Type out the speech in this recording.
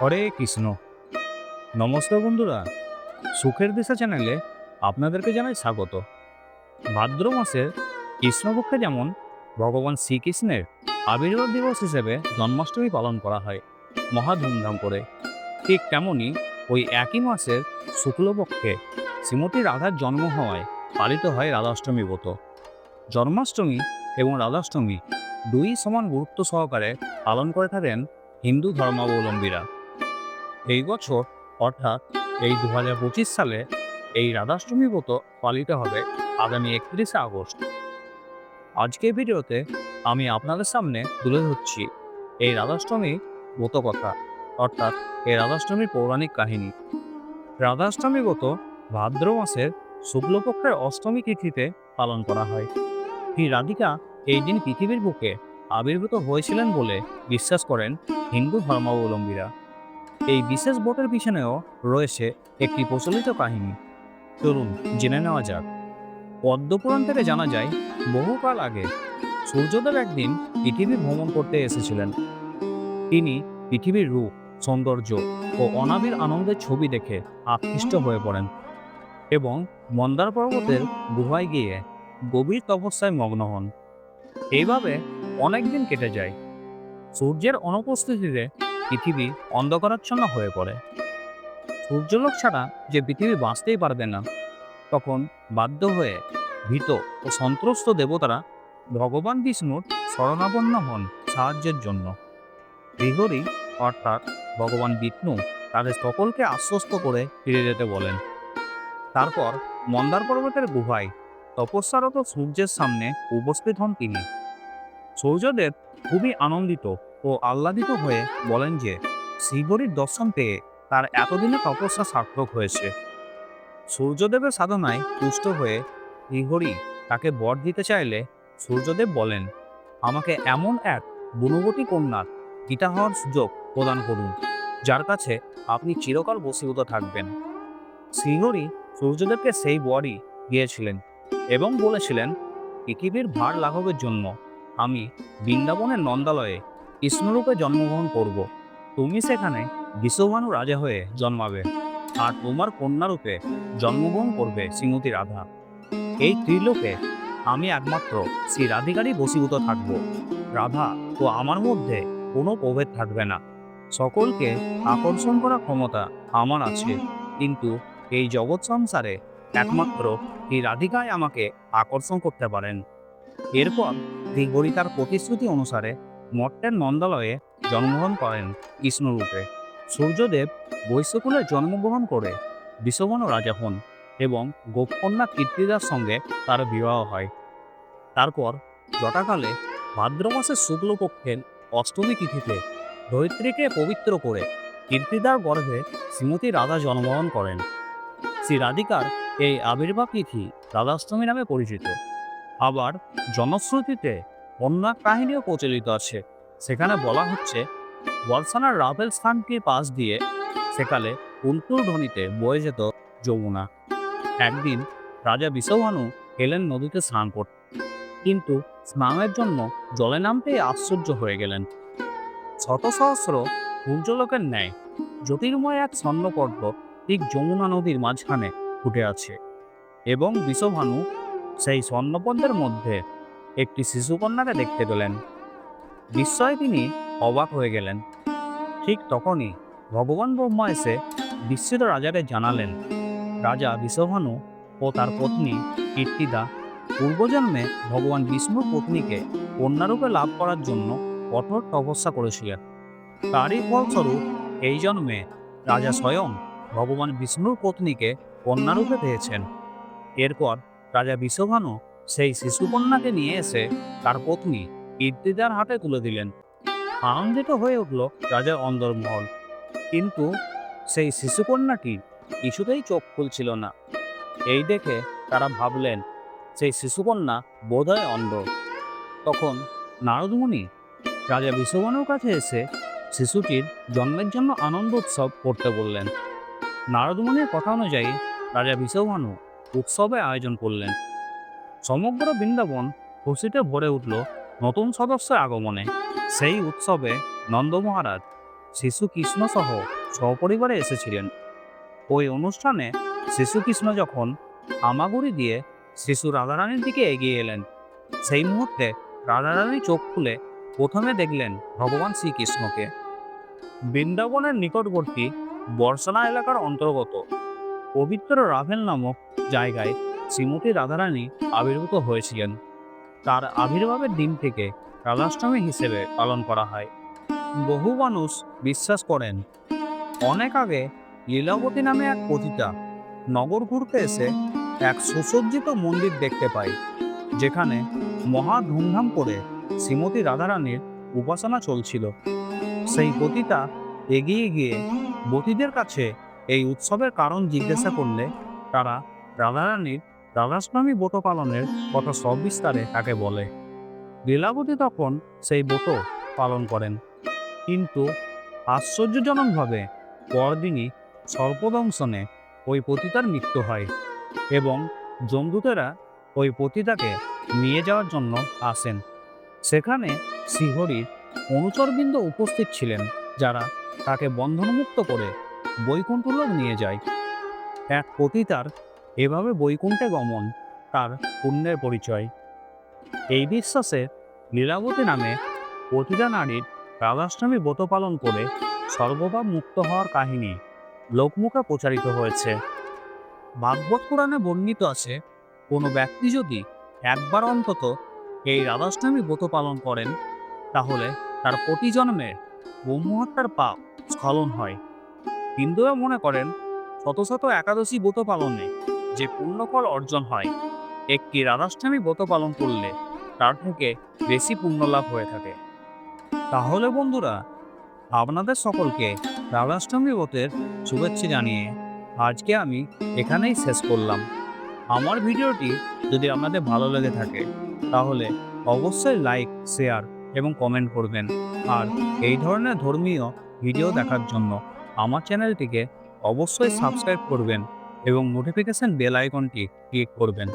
হরে কৃষ্ণ। নমস্কার বন্ধুরা। সুখের দিশা চ্যানেলে আপনাদেরকে জানাই স্বাগত। ভাদ্র মাসের কৃষ্ণপক্ষে যেমন ভগবান শ্রীকৃষ্ণের আবির্ভাব দিবস হিসেবে জন্মাষ্টমী পালন করা হয়, মহা ধুমধাম করে, ঠিক তেমনই ওই একই মাসের শুক্লপক্ষে শ্রীমতী রাধার জন্ম হওয়ায় পালিত হয় রাধাষ্টমী ব্রত। জন্মাষ্টমী এবং রাধাষ্টমী দুই সমান গুরুত্ব সহকারে পালন করে থাকেন হিন্দু ধর্মাবলম্বীরা। এই বছর অর্থাৎ এই দু হাজার পঁচিশ সালে এই রাধাষ্টমী ব্রত পালিত হবে আগামী একত্রিশে আগস্ট। আজকের ভিডিওতে আমি আপনাদের সামনে তুলে ধরছি এই রাধাষ্টমী ব্রত কথা, অর্থাৎ এই রাধাষ্টমীর পৌরাণিক কাহিনী। রাধাষ্টমী ব্রত ভাদ্র মাসের শুক্লপক্ষের অষ্টমী তিথিতে পালন করা হয়। শ্রী রাধিকা এই দিন পৃথিবীর বুকে আবির্ভূত হয়েছিলেন বলে বিশ্বাস করেন হিন্দু ধর্মাবলম্বীরা। এই বিশেষ ব্রতের পিছনেও রয়েছে একটি প্রচলিত কাহিনী। চলুন জেনে নেওয়া যাক। পদ্মপুরাণ থেকে জানা যায়, বহুকাল আগে সূর্যদেব একদিন পৃথিবী ভ্রমণ করতে এসেছিলেন। তিনি পৃথিবীর রূপ, সৌন্দর্য ও অনাবির আনন্দের ছবি দেখে আকৃষ্ট হয়ে পড়েন এবং মন্দার পর্বতের গুহায় গিয়ে গভীর তপস্যায় মগ্ন হন। এইভাবে অনেক দিন কেটে যায়। সূর্যের অনুপস্থিতিতে পৃথিবী অন্ধকারাচ্ছন্ন হয়ে পড়ে। সূর্যলোক ছাড়া যে পৃথিবী বাঁচতেই পারবে না, তখন বাধ্য হয়ে ভীত ও সন্ত্রস্ত দেবতারা ভগবান বিষ্ণুর শরণাপন্ন হন সাহায্যের জন্য। হৃহরি অর্থাৎ ভগবান বিষ্ণু, তাদের সকলকে আশ্বস্ত করে ফিরে যেতে বলেন। তারপর মন্দার পর্বতের গুহায় তপস্যারত সূর্যের সামনে উপস্থিত হন তিনি। সূর্যদেব খুবই আনন্দিত ও আহ্লাদিত হয়ে বলেন যে, শ্রীহরির দর্শন পেয়ে তার এতদিনের তপস্যা সার্থক হয়েছে। সূর্যদেবের সাধনায় তুষ্ট হয়ে শ্রীহরি তাকে বর দিতে চাইলে সূর্যদেব বলেন, আমাকে এমন এক গুণবতী কন্যার পিতা হওয়ার সুযোগ প্রদান করুন, যার কাছে আপনি চিরকাল বসীভূত থাকবেন। শ্রীহরি সূর্যদেবকে সেই বরই দিয়েছিলেন এবং বলেছিলেন, পৃথিবীর ভার লাঘবের জন্য আমি বৃন্দাবনের নন্দালয়ে কৃষ্ণরূপে জন্মগ্রহণ করব। তুমি সেখানে বিশ্বভানু রাজা হয়ে জন্মাবে আর তোমার কন্যারূপে জন্মগ্রহণ করবে শ্রীমতী রাধা। এই ত্রিলোকে আমি একমাত্র শ্রী রাধিকারই বসীভূত থাকব। রাধা ও আমার মধ্যে কোনো প্রভেদ থাকবে না। সকলকে আকর্ষণ করার ক্ষমতা আমার আছে। কিন্তু এই জগৎ সংসারে একমাত্র এই রাধিকায় আমাকে আকর্ষণ করতে পারেন। এরপর দিগরি তার প্রতিশ্রুতি অনুসারে মর্তের নন্দালয়ে জন্মগ্রহণ করেন কৃষ্ণরূপে সূর্যদেব বৈশ্যকুলে জন্মগ্রহণ করে বিষবন রাজা হন এবং গোপকন্যা কীর্তিদার সঙ্গে তার বিবাহ হয়। তারপর জটাকালে ভাদ্র মাসের শুক্লপক্ষের অষ্টমী তিথিতে ধরিত্রীকে পবিত্র করে কীর্তিদার গর্ভে শ্রীমতী রাধা জন্মগ্রহণ করেন। শ্রী রাধিকার এই আবির্ভাব তিথি রাধাষ্টমী নামে পরিচিত। আবার জনশ্রুতিতে অন্য এক কাহিনীও প্রচলিত আছে। সেখানে বলা হচ্ছে বর্ষানার রাভেল স্থানটির পাশ দিয়ে সেকালে কুলকুল ধ্বনিতে বয়ে যেত যমুনা। একদিন রাজা বিষভানু এলেন নদীতে স্নান করতে কিন্তু স্নানের জন্য জলে নামতেই আশ্চর্য হয়ে গেলেন। শত সহস্র সূর্যলোকের ন্যায় জ্যোতির্ময় এক স্বর্ণপর্ব ঠিক যমুনা নদীর মাঝখানে ফুটে আছে এবং বিষভানু সেই স্বর্ণপদ্মের মধ্যে একটি শিশুকন্যাকে দেখতে পেলেন। বিস্ময়ে তিনি অবাক হয়ে গেলেন। ঠিক তখনই ভগবান ব্রহ্মা এসে বিস্মিত রাজাকে জানালেন। রাজা বিশ্বভানু ও তার পত্নী কীর্তিদা পূর্বজন্মে ভগবান বিষ্ণুর পত্নীকে কন্যারূপে লাভ করার জন্য কঠোর তপস্যা করেছিলেন। তারই ফলস্বরূপ এই জন্মে রাজা স্বয়ং ভগবান বিষ্ণুর পত্নীকে কন্যারূপে পেয়েছেন। এরপর রাজা বিশ্বভানু সেই শিশুকন্যাকে নিয়ে এসে তার পত্নী ইদ্দিদার হাতে তুলে দিলেন। আনন্দিত হয়ে উঠল রাজার অন্দরমহল। কিন্তু সেই শিশুকন্যাটি কিছুতেই চোখ খুলছিল না। এই দেখে তারা ভাবলেন, সেই শিশুকন্যা বোধহয় অন্ধ। তখন নারদমণি রাজা বিশ্বভানুর কাছে এসে শিশুটির জন্মের জন্য আনন্দ উৎসব করতে বললেন। নারদমণির কথা অনুযায়ী রাজা বিশ্বভানু উৎসবে আয়োজন করলেন। সমগ্র বৃন্দাবন খুশিতে ভরে উঠল নতুন সদস্যের আগমনে। সেই উৎসবে নন্দ মহারাজ শিশু কৃষ্ণ সহ সপরিবারে এসেছিলেন। ওই অনুষ্ঠানে শিশু কৃষ্ণ যখন হামাগুড়ি দিয়ে শিশু রাধারানীর দিকে এগিয়ে এলেন, সেই মুহূর্তে রাধারানী চোখ খুলে প্রথমে দেখলেন ভগবান শ্রীকৃষ্ণকে। বৃন্দাবনের নিকটবর্তী বর্ষানা এলাকার অন্তর্গত পবিত্র রাভেল নামক জায়গায় শ্রীমতী রাধারানী আবির্ভূত হয়েছিলেন। তার আবির্ভাবের দিন থেকে রাধাষ্টমী হিসেবে পালন করা হয়। বহু মানুষ বিশ্বাস করেন, অনেক আগে লীলাবতী নামে এক পতিতা নগর ঘুরতে এসে এক সুসজ্জিত মন্দির দেখতে পায়, যেখানে মহা ধুমধাম করে শ্রীমতী রাধারানীর উপাসনা চলছিল। সেই পতিতা এগিয়ে গিয়ে বতীদের কাছে এই উৎসবের কারণ জিজ্ঞাসা করলে তারা রাধারানীর রাধাস্বামী ব্রত পালনের কথা সবিস্তারে তাকে বলে। লীলাবতী তখন সেই ব্রত পালন করেন। কিন্তু আশ্চর্যজনকভাবে পরদিনই সর্পদংশনে ওই পতিতার মৃত্যু হয় এবং জমদূতেরা ওই পতিতাকে নিয়ে যাওয়ার জন্য আসেন। সেখানে শ্রীহরির অনুচরবৃন্দ উপস্থিত ছিলেন যারা তাকে বন্ধনমুক্ত করে বৈকুণ্ঠলোক নিয়ে যায়। এক পতিতার এভাবে বৈকুণ্ঠে গমন, তার পুণ্যের পরিচয়। এই বিশ্বাসে লীলাবতী নামে পতিতা নারীর রাধাষ্টমী ব্রত পালন করে সর্বভাব মুক্ত হওয়ার কাহিনী লোকমুখে প্রচারিত হয়েছে। ভাগবত পুরাণে বর্ণিত আছে, কোনো ব্যক্তি যদি একবার অন্তত এই রাধাষ্টমী ব্রত পালন করেন, তাহলে তার প্রতি জন্মের ব্রহ্মহত্যার পাপ স্খলন হয়। হিন্দুরা মনে করেন শত শত একাদশী ব্রত পালনে যে পুণ্যফল অর্জন হয়। একটি রাধাষ্টমী ব্রত পালন করলে তার থেকে বেশি পুণ্য লাভ হয়ে থাকে। তাহলে বন্ধুরা, আপনাদের সকলকে রাধাষ্টমী ব্রতের শুভেচ্ছা জানিয়ে আজকে আমি এখানেই শেষ করলাম। আমার ভিডিওটি যদি আপনাদের ভালো লেগে থাকে, তাহলে অবশ্যই লাইক, শেয়ার এবং কমেন্ট করবেন। আর এই ধরনের ধর্মীয় ভিডিও দেখার জন্য আমার চ্যানেলটিকে অবশ্যই সাবস্ক্রাইব করবেন। এবং নোটিফিকেশন বেল আইকনটি ক্লিক করবেন।